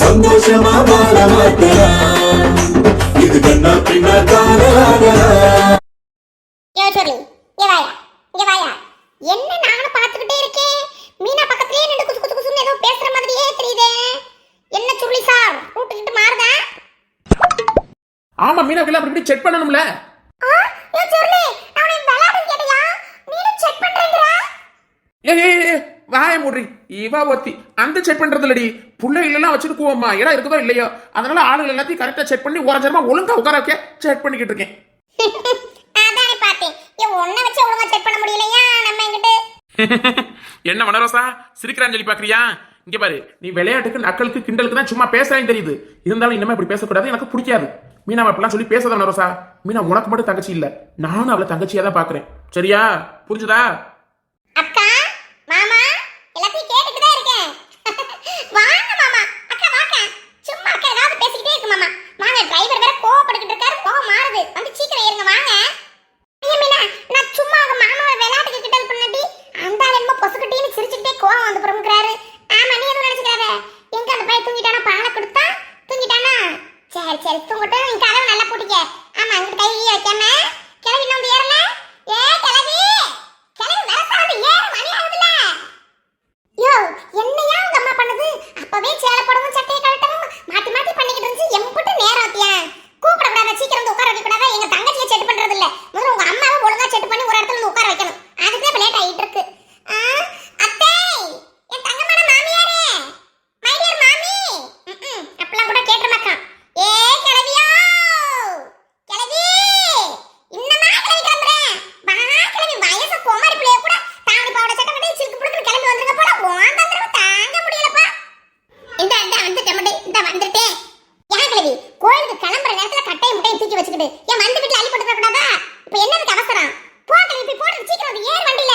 சந்தோஷமா வாழ மாட்டலாம் இது கண்ணா பின்னா வாயா என்ன நானும் பார்த்துக்கிட்டே இருக்கேன்? மீனா பக்கத்துலயே நின்று குசு குசு குசுன்னு ஏதோ பேசுற மாதிரியே தெரியுதே. என்ன சொல்லி சார் ரூட்டு கிட்டு மாறுதா? ஆமா மீனாவுக்கு அப்படி செக் பண்ணணும்ல. வாய மூடி இவா ஒத்தி. அந்த செக் பண்றது இல்லடி பிள்ளைகளெல்லாம் வச்சுட்டு போவோம்மா இடம் இருக்குதோ இல்லையோ? அதனால ஆளுகள் எல்லாத்தையும் கரெக்டா செக் பண்ணி ஓரஞ்சரமா ஒழுங்கா உட்கார வைக்க செக் பண்ணிக்கிட்டு இருக்கேன். அதானே பார்த்தேன். ஏ உன்னை வச்சு ஒழுங்கா செக் பண்ண முடியலையா? நம்ம எங்கிட்ட என்ன மனரோசா சிரிக்கிறான்னு சொல்லி பாக்குறியா இங்க பாரு. நீ விளையாட்டுக்கு நக்கலுக்கு கிண்டலுக்கு தான் சும்மா பேசுறேன்னு தெரியுது. இருந்தாலும் இனிமே இப்படி பேசக்கூடாது. எனக்கு பிடிக்காது. மீனா அப்படிலாம் சொல்லி பேசாத மனரோசா மீனா உனக்கு மட்டும் தங்கச்சி இல்ல. நானும் அவளை தங்கச்சியா தான் பாக்குறேன் சரியா? புரிஞ்சுதா அக்கா மாமா எல்லாத்தையும் கேட்டுட்டு தான் இருக்கேன் வாங்க மாமா அக்கா வாங்க சும்மா அக்கா ஏதாவது பேசிக்கிட்டே இருக்கு மாமா வாங்க டிரைவர் வேற கோவப்பட்டுக்கிட்டு இருக்காரு கோவம் மாறுது வந்து சீக்கிரம் ஏறுங்க வாங்க ஐயா மீனா நான் சும்மா அவங்க மாமாவை விளையாட்டுக்கு கிண்டல் பண்ணாட்டி அந்த ஆள் என்னமோ பொசுக்கிட்டேன்னு சிரிச்சுக்கிட்டே கோவம் வந்து பிரமுக்கிறாரு ஆமா நீ எதுவும் நினைச்சுக்காத எங்க அந்த பையன் தூங்கிட்டானா பாலை கொடுத்தா தூங்கிட்டானா சரி சரி தூங்கட்டும் நீ கதவை நல்லா பூட்டிக்க ஆமா அங்கிட்டு கை கீழே வைக்காம கிளவி இன்னும் வந்து ஏறல ஏ கிளவி கிளவி வரசாது ஏறு மணி ஆகுதுல யோ என்னையா உங்க அம்மா பண்ணுது அப்பவே சேலை போடவும் சட்டையை கழட்டவும் மாத்தி மாத்தி பண்ணிக்கிட்டு இருந்துச்சு எம்புட்டு நேரம் ஆத்தியா கூப்பிட கூடாதா சீக்கிரம் வந்து உட்கார வைக்க கூடாதா எங்க தங்கச்சியை செட் பண்றது இல்ல முதல்ல உங்க அம்மாவை ஒழுங்கா செட் பண்ணி ஒரு இடத்துல வந்து உட்கார வைக்கணும் அதுக்கு தான் லேட் ஆயிட்டு இருக்கு ஆ, அத்தை என் தங்கமான மாமியாரே மை டியர் மாமி ம்ம், அப்பெல்லாம் கூட கேட்ட மாட்டான் ஏ கிளவியோ கிளவி இன்னமா கிளவி கிளம்புறேன் வா கிளவி வயசு குமாரி பிள்ளைய கூட தாவடி பாவட சட்டை கட்டி சிறுக்கு புடுக்கு கிளம்பி வந்துருங்க போல உன் தந்திரம் தாங்க முடியலப்பா இந்த இந்த வந்துட்டேன் மண்டை இந்த வந்துட்டேன் ஏன் கிளவி கோயிலுக்கு கிளம்புற நேரத்துல கட்டையை முட்டையை தூக்கி வச்சுக்கிட்டு ஏன் வந்து வீட்டுல அள்ளி போட்டு கூடாதா இப்ப என்னதுக்கு அவசரம் போ கிளவி போய் போட்டு சீக்கிரம் வந்து ஏறு வண்டியில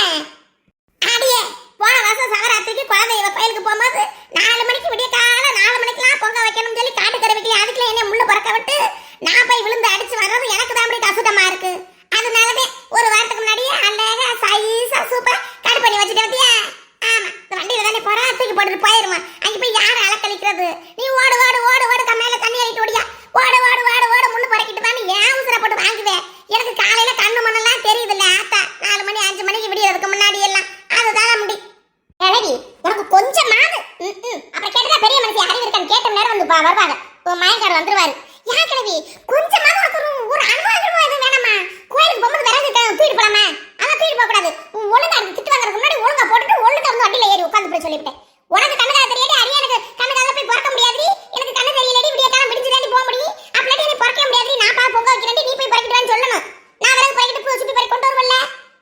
அடியே போன வருஷம் சவராத்திரிக்கு குழந்தை இவ கோயிலுக்கு போகும்போது நாலு மணிக்கு விடிய கால நாலு மணிக்கெல்லாம் பொங்க வைக்கணும்னு சொல்லி காட்டு கரை வைக்கல அதுக்குள்ள என்ன முள்ளு பறக்க விட்டு நான் போய் விழுந்து அடிச்சு வர்றது எனக்கு தான் அப்படி கசுதமா இருக்கு. அதனாலதான் ஒரு வாரத்துக்கு முன்னாடியே அழகா சைஸா சூப்பரா கட் பண்ணி வச்சுட்டு வந்தியா ஆமா இந்த வண்டியில தானே போறா தூக்கி போட்டுட்டு போயிருவான் அங்க போய் யாரு அலக்கழிக்கிறது? நீ ஓடு ஓடு ஓடு ஓடு கம்மையில தண்ணி ஆயிட்டு ஓடியா. ஓடு ஓடு ஓடு ஓடு முள்ளு பறக்கிட்டு தான் ஏன் உசுர போட்டு வாங்குவேன் எனக்கு காலையில கண்ணு மண்ணெல்லாம் தெரியுது இல்ல ஆத்தா நாலு மணி அஞ்சு மணிக்கு விடியறதுக்கு முன்னாடி எல்லாம். அதுதான் முடி. கிழவி உனக்கு கொஞ்சமாவது அப்புறம் கேட்டதா பெரிய மனுஷன் அறிவு இருக்கான்னு கேட்ட நேரம் வந்து வருவாங்க. உன் வந்துருவாரு. ஏன் கிழவி கொஞ்சமாவது உனக்கு ஒரு ஒரு அனுபவம் எதுவும் வேணாமா? கோயிலுக்கு போகும்போது விறகு தூக்கிட்டு போலாமா? அதான் தூக்கிட்டு போகக்கூடாது. கூடாது ஒழுங்கா திட்டு வாங்குறதுக்கு முன்னாடி ஒழுங்கா போட்டுட்டு ஒழுங்கா வந்து வண்டியில் ஏறி உட்காந்து போய் சொல்லிவிட்டேன் உனக்கு கண்ணுக்காக தெரியாடி அரிய எனக்கு கண்ணுக்காக போய் பிறக்க முடியாது எனக்கு கண்ணு தெரியலடி விடிய காலம் விடிஞ்சுதாண்டி போக முடியும் அப்படியே நீ பிறக்க முடியாது நான் பா பொங்க வைக்கிறேன் நீ போய் பறக்கிட்டு வான்னு சொல்லணும் நான் விறகு பறக்கிட்டு பூ சுத்தி பறக்க கொண்டு வருவல்ல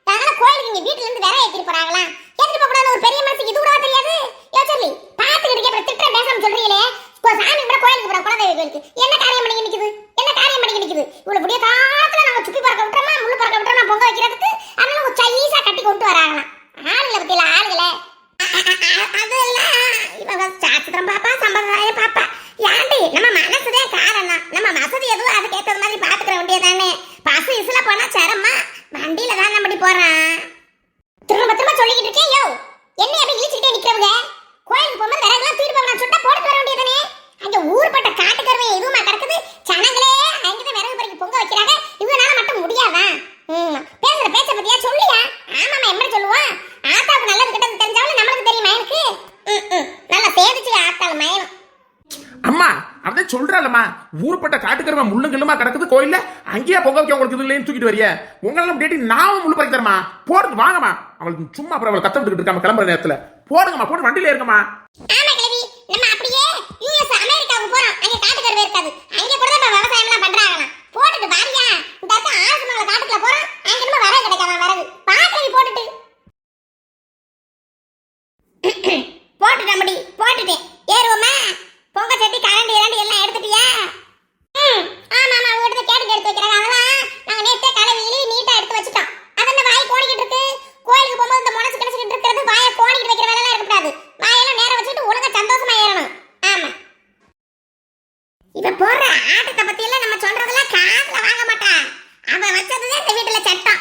அதனால கோயிலுக்கு நீங்க வீட்டுல இருந்து வேற ஏத்திட்டு போறாங்களா ஏத்திட்டு போக கூடாது ஒரு பெரிய மனசுக்கு இது கூட தெரியாது யோ சொல்லி பாத்துக்கிட்டு அப்புறம் திட்ட பேசாம சொல்றீங்களே இப்போ சாமி கூட கோயிலுக்கு போற குலதெய்வ கோயிலுக்கு என்ன காரியம் பண்ணி நிக்குது என்ன காரியம் பண்ணி நிக்குது இவ்வளவு விடிய காலத்துல நாங்க சுத்தி பறக்க விட்டுறோமா முள்ளு பறக்க விட்டுறோமா பொங்க வைக்கிறதுக்கு அதனால ஒரு சைஸா கட்டி கொண்டு வராங்களாம் ஆளுல பத்தியில ஆளுகளே அதெல்லாம் இவங்க சாஸ்திரம் பாப்பா சம்பிரதாயம் பாப்பா ஏன்டி நம்ம மனசுதான் காரணம் நம்ம வசதி எதுவும் அதுக்கு ஏத்தது மாதிரி பாத்துக்கிற வேண்டியதானே பசு இசுல போனா சரமா வண்டியில தான் நம்படி போறான் திரும்ப திரும்ப சொல்லிக்கிட்டு இருக்கேன் யோ என்ன அப்படி இழிச்சுக்கிட்டே நிக்கிறவங்க கோயிலுக்கு போகும்போது விறகுலாம் தூக்கிட்டு போக சுட்டா போட்டு வர வேண்டியதானே அங்க ஊர்பட்ட காட்டுக்கருமை எதுவுமா கிடக்குது ஜனங்களே அங்கிட்ட விறகு பறிக்க பொங்க வைக்கிறாங்க இவனால மட்டும் முடியாதா ம், பேசுற பேச்ச பத்தியா சொல்லியா ஆமாமா எப்படி சொல்லுவான் ஆத்தாவுக்கு நல்லது கிட்டது தெரிஞ்சாலும் நம்மளுக்கு தெரியுமா எனக்கு ம், ம். நல்லா சேதிச்சு ஆத்தாள் மயனும் அம்மா அதான் ஊர்பட்ட காட்டுக்கிறவன் முள்ளும் கிள்ளுமா கிடக்குது? கோயில்ல? அங்கேயே பொங்க வைக்க உங்களுக்கு இது இல்லைன்னு தூக்கிட்டு வரிய. உங்களெல்லாம் டேட்டி நான் முள்ளு பறக்க தரமா? போறது வாங்கம்மா. அவளுக்கு சும்மா அப்புறம் அவளை கத்த விட்டுக்கிட்டு இருக்காம கிளம்புற நேரத்துல. போடுங்கம்மா போட்டு வண்டியில இருக்கமா ஆமா கிழவி நம்ம அப்படியே யுஎஸ் அமெரிக்காவுக்கு போறோம். அங்க காட்டுக்கருவே இருக்காது அங்க கூட தான் விவசாயம் எல்லாம் பண்றாங்களாம் போட்டுட்டு வாரியா இந்த இருக்க ஆறு மலை காட்டுக்குள்ள போறோம் அங்க நம்ம வரகு கிடைக்காம வரகு பாக்கவி போட்டுட்டு போட்டுட்டேன் முடி போட்டுட்டேன் ஏறுவோமா பொங்க சட்டி கரண்டி இரண்டு எல்லாம் எடுத்துட்டியா ம் ஆமா ஆமா அவங்க எடுத்து கேட்டு எடுத்து வைக்கிறாங்க அதெல்லாம் நாங்க நேத்தே கலவியிலே நீட்டா எடுத்து வச்சுட்டோம் அதென்ன வாய் கோணிக்கிட்டு இருக்கு கோயிலுக்கு போகும்போது இந்த முனசு கிடச்சிட்டு இருக்கிறது வாயை கோணிக்கிட்டு வைக்கிற வேலை எல்லாம் இருக்கக்கூடாது வாயெல்லாம் நேரம் வச்சுட்டு ஒழுங்கா சந்தோஷமா ஏறணும் ஆமா இவ போடுற ஆட்டத்தை பத்தி எல்லாம் நம்ம சொல்றதெல்லாம் காதுல வாங்க மாட்டா அவ வச்சதுதான் இந்த வீட்டுல சட்டம்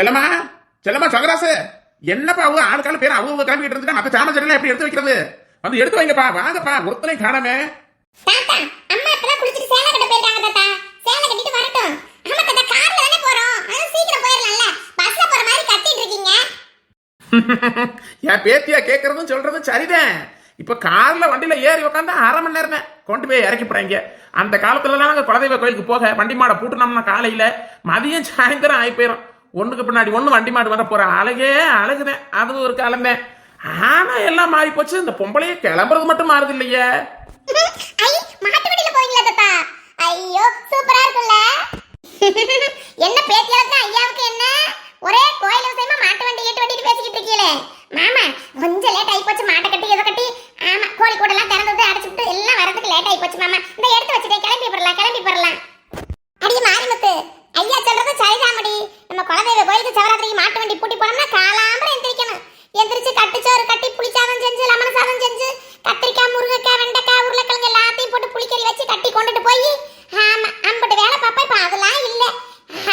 செல்லம்மா செல்லம்மா சங்கராசு என்னப்பா அவங்க ஆளுக்கால பேர் அவங்க கிளம்பிட்டு இருந்துட்டா? மத்த சாமச்சரியெல்லாம் எப்படி எடுத்து வைக்கிறது? வந்து எடுத்து வைங்கப்பா வாங்கப்பா ஒருத்தனையும் காணாமே. தாத்தா அம்மா இப்பதான் குளிச்சிட்டு சேலை கட்ட போயிருக்காங்க தாத்தா. சேலை கட்டிட்டு வரட்டும். ஆமா தாத்தா கார்ல தானே போறோம். அது சீக்கிரம் போயிடலாம்ல பஸ்ல போற மாதிரி கத்திட்டு இருக்கீங்க. என் பேத்தியா கேட்கறதும் சொல்றதும் சரிதான். இப்ப கார்ல வண்டியில ஏறி உட்காந்தா அரை மணி நேரம். கொண்டு போய் இறக்கி போறாங்க அந்த காலத்துலலாம் நாங்க குலதெய்வ கோயிலுக்கு போக வண்டி மாடை பூட்டினோம்னா காலையில மதியம் சாயந்தரம் ஆகி போயிடும் ஒன்றுக்கு பின்னாடி ஒண்ணு வண்டி மாடு வர போகிற அழகே அழகுதான் அது ஒரு காலம்தான் ஆனா எல்லாம் மாறி போச்சு. இந்த பொம்பளையே கிளம்புறது மட்டும் மாறுது இல்லையே ஐ மாட்டு வண்டியில போவீங்களா ஐயோ சூப்பரா இருக்குல்ல என்ன பேத்தியாளுக்கு ஐயாவுக்கு என்ன? ஒரே கோயில் விஷயமா மாட்டு வண்டி ஏட்டு வண்டிட்டு பேசிக்கிட்டு இருக்கீங்களே. மாமா கொஞ்சம் லேட் ஆகி போச்சு. மாட்டை கட்டி ஏதோ கட்டி ஆமா கோழி கூட எல்லாம் திறந்து அடைச்சிட்டு எல்லாம் வரதுக்கு லேட் ஆகி போச்சு மாமா. இந்த எடுத்து வச்சுட்டேன் கிளம்பி போறலாம் கிளம்பி போறலாம் அடி மாரிமுத்து ஐயா சொல்றது சரிதாமடி நம்ம குலதெய்வ கோயிலுக்கு சிவராத்திரிக்கு மாட்டு வண்டி பூட்டி போனோம்னா காலாம்பரம் எந்திரிக்கணும் எந்திரிச்சு கட்டுச்சோறு கட்டி புளிச்சாதம் செஞ்சு லெமன் சாதம் செஞ்சு கத்திரிக்காய் முருங்கைக்காய் வெண்டைக்காய் உருளைக்கிழங்கு எல்லாத்தையும் போட்டு புளிக்கறி வச்சு கட்டி கொண்டுட்டு போய் ஆமா அம்பட்டு வேலை பாப்பா இப்ப அதெல்லாம் இல்ல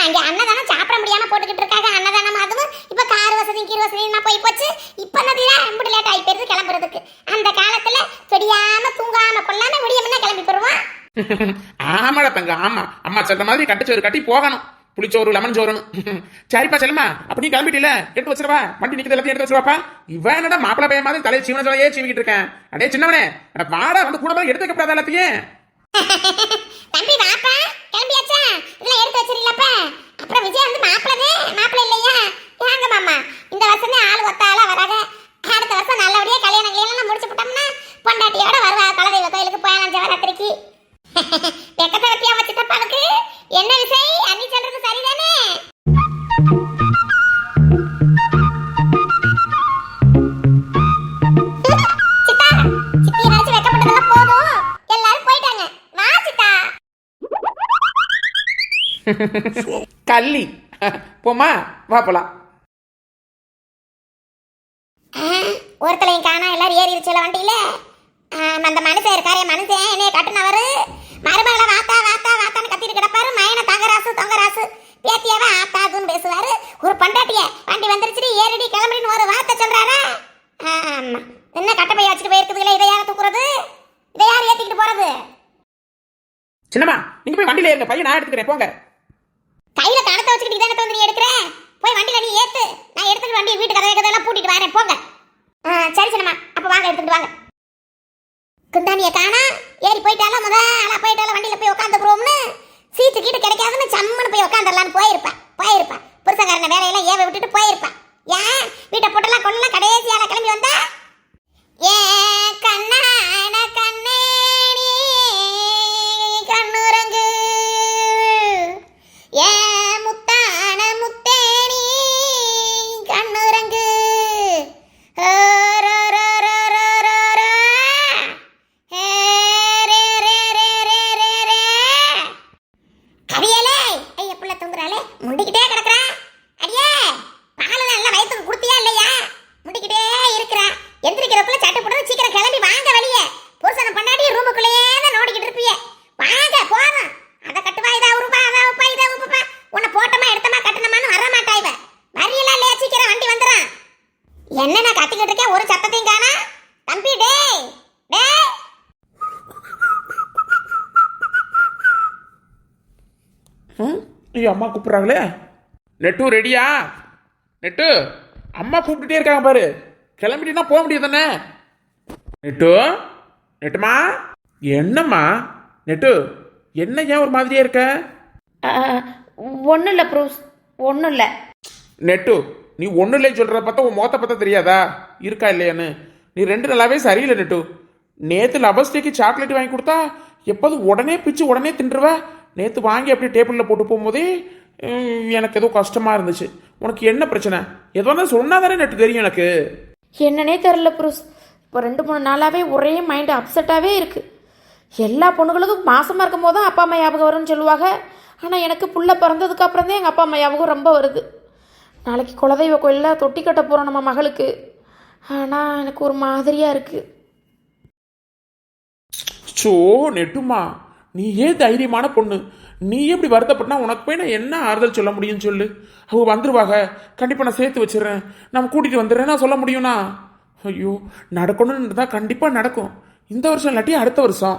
அங்க அன்னதானம் சாப்பிட முடியாம போட்டுக்கிட்டு இருக்காங்க அன்னதானம் அதுவும் இப்ப கார் வசதி கீர் வசதி போய் போச்சு அம்பட்டு லேட் ஆகி போயிருது கிளம்புறதுக்கு. அந்த காலத்துல சொடியாம தூங்காம கொள்ளாம விடிய முன்ன கிளம்பி போடுவோம் ஆமாடா தங்க ஆமா. அம்மா சொல்ற மாதிரி கட்டுச்சோறு கட்டி போகணும். புளிச்சோறு லெமன் சோறுன்னு. சரிப்பா செல்லம்மா அப்ப நீ கிளம்பிட்டீல எடுத்து வச்சிருவா. வண்டி நிக்கிறது எல்லாத்தையும் எடுத்து வச்சிருவாப்பா. இவன் என்னடா மாப்பிள பையன் மாதிரி தலையை சீவன தலையே சீவிக்கிட்டு இருக்கேன். அடே சின்னவனே வாடா வந்து கூட மாதிரி எடுத்து வைக்கப்படாத எல்லாத்தையும். தம்பி வாப்பா கிளம்பியாச்சா? இதெல்லாம் எடுத்து வச்சிருக்கலப்பா அப்புறம் விஜய் வந்து மாப்பிளவே மாப்பிள இல்லையா? வாங்க மாமா கள்ளி. போமா வா போலாம். ஒருத்தலையும் காணா எல்லாரும் ஏறி இருச்சுல வண்டியில. அந்த மனுஷன் இருக்காரு மனுஷன் என்னைய கட்டுனவரு மருமகளை வாத்தா வாத்தா வாத்தான்னு கத்திட்டு கிடப்பாரு. மயனை தங்கராசு தொங்கராசு. பேத்தியாவ ஆத்தாதுன்னு பேசுவாரு. ஒரு பொண்டாட்டிய வண்டி வந்துருச்சுடி ஏறிடி கிளம்புடின்னு ஒரு வார்த்தை சொல்றாரா? ஆமா. என்ன கட்டப்பைய வச்சுட்டு போயிருக்குதுல இதை யார் தூக்குறது? இதை யார் ஏத்திக்கிட்டு போறது? சின்னம்மா நீங்க போய் வண்டியில இருங்க பையன் நான் எடுத்துக்கிறேன் போங்க. கையில கணத்தை வச்சுக்கிட்டு தானே தோந்து நீ எடுக்கிற? போய் வண்டியில நீ ஏத்து. நான் எடுத்துட்டு வண்டி வீட்டு கதை கதையெல்லாம் பூட்டிட்டு வரேன். போங்க. சரி சின்னம்மா. அப்ப வாங்க எடுத்துட்டு வாங்க. குந்தானிய காணா ஏறி போயிட்டாலும் முத? ஆளா போயிட்டாலும் ஐயோ அம்மா கூப்பிடுறாங்களே. நெட்டு ரெடியா? நெட்டு அம்மா கூப்பிட்டுட்டே இருக்காங்க பாரு. கிளம்பிட்டீங்கன்னா போக முடியாது தானே நெட்டு நெட்டுமா? என்னம்மா? நெட்டு என்ன ஏன் ஒரு மாதிரியே இருக்க? ஒன்றும் இல்லை ப்ரூஸ். ஒன்றும் இல்லை. நெட்டு நீ ஒன்றும் இல்லைன்னு சொல்கிறத பார்த்தா உன் முகத்தை பார்த்தா தெரியாதா? இருக்கா இல்லையான்னு? நீ ரெண்டு நாளாவே சரியில்லை நெட்டு. நேற்று லவர்ஸ் டேக்கு சாக்லேட் வாங்கி கொடுத்தா எப்போதும் உடனே பிச்சு உடனே தின்றுவ. நேற்று வாங்கி அப்படியே டேபிளில் போட்டு போகும்போதே எனக்கு ஏதோ கஷ்டமாக இருந்துச்சு. உனக்கு என்ன பிரச்சனை? எதுவாக இருந்தாலும் சொன்னா தானே நெட்டு தெரியும் எனக்கு. என்னன்னே தெரில ப்ரூஸ் இப்போ ரெண்டு மூணு நாளாகவே ஒரே மைண்டு அப்செட்டாகவே இருக்குது எல்லா பொண்ணுகளுக்கும் மாசமாக இருக்கும் போது தான் அப்பா அம்மா ஞாபகம் வரும்னு சொல்லுவாங்க. ஆனால் எனக்கு புள்ள பிறந்ததுக்கு அப்புறம் தான் எங்கள் அப்பா அம்மா ஞாபகம் ரொம்ப வருது. நாளைக்கு குலதெய்வ கோயிலில் தொட்டி கட்ட போகிறோம் நம்ம மகளுக்கு. ஆனால் எனக்கு ஒரு மாதிரியாக இருக்குது சோ நெட்டுமா? நீ ஏன் தைரியமான பொண்ணு. நீ எப்படி வருத்தப்பட்டா உனக்கு போய் நான் என்ன ஆறுதல் சொல்ல முடியும்னு சொல்லு? அவங்க வந்துருவாங்க கண்டிப்பாக நான் சேர்த்து வச்சிடுறேன். நம்ம கூட்டிகிட்டு வந்துடுறேன். நான் சொல்ல முடியும்னா? ஐயோ நடக்கணும்னு தான் கண்டிப்பாக நடக்கும். இந்த வருஷம் இல்லாட்டி அடுத்த வருஷம்.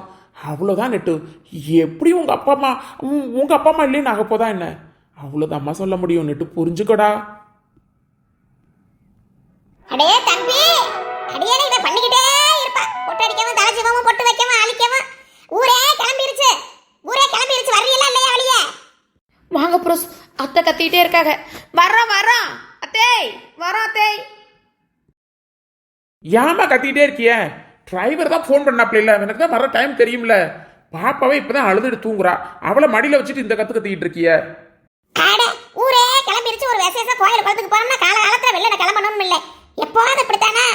அவ்வளோதான் நெட்டு. எப்படி உங்கள் அப்பா அம்மா உங்கள் அப்பா அம்மா இல்லைன்னு ஆக போதா என்ன? அவ்வளோதாம்மா சொல்ல முடியும். நெட்டு புரிஞ்சுக்கடா. அடே தம்பி! அடியே இதை பண்ணிக்கிட்டே இருப்பா. பொட்டு அடிக்கவும் தலை பொட்டு வைக்கவும் அழிக்கவும் ஊரே கிளம்பிருச்சு ஊரே கிளம்பிருச்சு வர்றீங்களா இல்லையா வெளியே புருஷ் அத்தை கத்திக்கிட்டே இருக்காங்க. வர்றோம் வர்றோம். அத்தேய் வரோம் அத்தேய் ஏமா கத்திக்கிட்டே இருக்கிய? டிரைவர் தான் ஃபோன் பண்ணாப்ல இல்ல. எனக்கு தான் வர டைம் தெரியும்ல. பாப்பாவே இப்பதான் அழுதுட்டு தூங்குறா. அவளை மடியில வச்சுட்டு இந்த கத்து கத்திக்கிட்டு இருக்கிய? ஊரே கிளம்பிருச்சு. ஒரு விசேஷ கோயில் குளத்துக்கு போனோம்னா கால காலத்துல வெளியில கிளம்பணும் இல்ல. எப்போது இப்படித்தானே?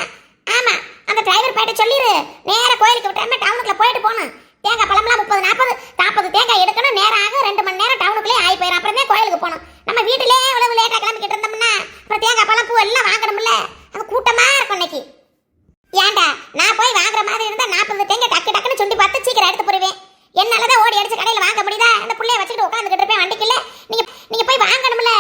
ஆமா அந்த டிரைவர் போயிட்டு சொல்லிரு. நேர கோயிலுக்கு விட்டாம டவுனுக்குள்ள போயிட்டு போகணும். தேங்காய் பழம்லாம் முப்பது நாற்பது நாற்பது தேங்காய் எடுக்கணும் நேரம் ஆகும் ரெண்டு மணி நேரம் டவுனுக்குள்ளே ஆகி போயிடும் அப்புறமே கோயிலுக்கு போகணும். நம்ம வீட்டிலே இவ்வளவு லேட்டா கிளம்பிக்கிட்டு இருந்தோம்னா அப்புறம் தேங்காய் பழம் பூ எல்லாம் வாங்கணும்ல. அது கூட்டமா இருக்கும் இன்னைக்கு. ஏண்டா நான் போய் வாங்குற மாதிரி இருந்தா நாற்பது தேங்க டக்கு டக்குன்னு சுண்டி பார்த்து சீக்கிரம் எடுத்து போடுவேன் என்னாலதான் ஓடி அடிச்சு கடையில வாங்க முடியுதா இந்த புள்ளைய வச்சுட்டு உட்காந்துக்கிட்டு இருப்பேன் வண்டிக்குள்ள நீங்க நீங்க போய் வாங்கணும்ல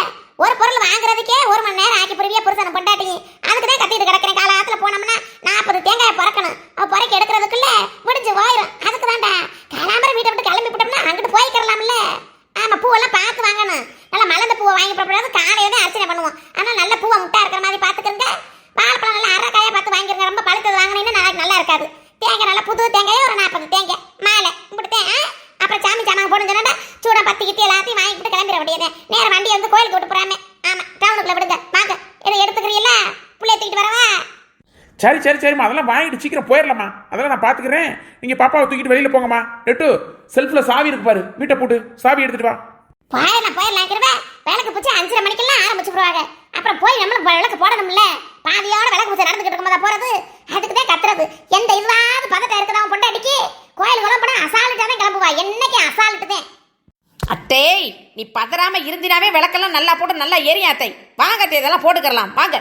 ஒரு பொருள் வாங்குறதுக்கே ஒரு மணி நேரம் ஆக்கி போடுவியா புருஷனை பொண்டாட்டி அதுக்கு தான் கத்திட்டு கிடக்கிறேன் காலத்துல போனோம்னா நாற்பது தேங்காயை பிறக்கணும் அவ பிறக்க எடுக்கிறதுக்குள்ள விடிஞ்சு போயிடும் அதுக்கு தான்டா காலாம்பரம் வீட்டை விட்டு கிளம்பி விட்டோம்னா அங்கிட்டு போய்க்கிறலாம்ல ஆமா பூவெல்லாம் பார்த்து வாங்கணும் நல்லா மலர்ந்த பூவை வாங்கி போடக்கூடாது காலையில தான் அர்ச்சனை பண்ணுவோம் ஆனா நல்ல பூவை முட்டா இருக்கிற மாதிரி பாத்துக்கிறங்க வாழைப்பழம் நல்லா அரைக்காயா பார்த்து வாங்கிருங்க ரொம்ப பழுத்தது வாங்கினீங்கன்னா நாளைக்கு நல்லா இருக்காது தேங்காய் நல்லா புது தேங்காயே ஒரு நாற்பது தேங்காய் மாலை இப்படித்தேன் அப்புறம் சாமி சாமான் போடுங்க சொன்னா சூடா பத்து கிட்டி எல்லாத்தையும் வாங்கி விட்டு கிளம்பிட வேண்டியது நேரம் வண்டியை வந்து கோயிலுக்கு விட்டு போறாம ஆமா டவுனுக்குள்ள விடுங்க வாங்க இதை எடுத்துக்கிறீங்களா புள்ளைய தூக்கிட்டு வரவா சரி சரி சரிம்மா. அதெல்லாம் வாங்கிட்டு சீக்கிரம் போயிடலாமா அதெல்லாம் நான் பாத்துக்கிறேன். நீங்க பாப்பாவை தூக்கிட்டு வெளியில போங்கம்மா. நெட்டு செல்ஃப்ல சாவி இருக்கு பாரு. வீட்டை போட்டு. சாவி எடுத்துட்டு வா. போயிடலாம் போயிடலாம் இருக்கிறவ விளக்கு பூச்சி அஞ்சரை மணிக்கெல்லாம் ஆரம்பிச்சு போடுவாங்க அப்புறம் போய் நம்மளுக்கு விளக்கு போடணும்ல. பாதியோட விளக்கு பூச்சி நடந்துகிட்டு இருக்கும்போதா போறது? அதுக்கு தான் கத்துறது. எந்த இதுவாவது பதட்டம் இருக்குதா அவன் பொண்டாட்டிக்கு? கோயில் குழம்புனா அசால்ட்டா தான் கிளம்புவா. என்னைக்கு அசால்ட்டு தான். அத்தேய் நீ பதறாம இருந்தினாவே விளக்கெல்லாம் நல்லா போட்டு நல்லா எரியும் அத்தை. வாங்க அத்தை. இதெல்லாம் போட்டுக்கலாம் வாங்க.